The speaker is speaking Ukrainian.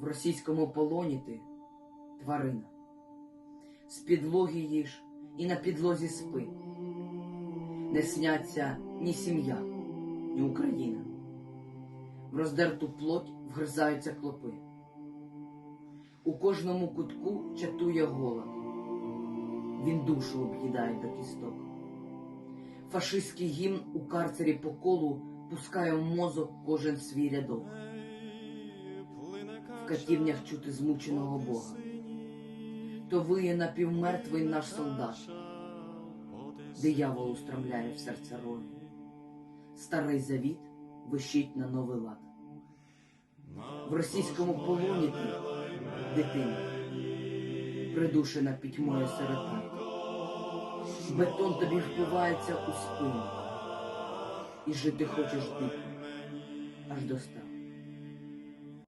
В російському полоні ти тварина. З підлоги їж і на підлозі спи. Не сняться ні сім'я, ні Україна. В роздерту плоть вгризаються клопи. У кожному кутку чатує голод. Він душу об'їдає до кісток. Фашистський гімн у карцері по колу пускає в мозок кожен свій рядок. Катівнях чути змученого Бога. То виє напівмертвий наш солдат. Диявол устромляє в серце рою. Старий завіт вищить на новий лад. В російському полоні ти, дитина, придушена пітьмою сирота. Бетон тобі впивається у спину, і жити хочеш дико, аж до старості.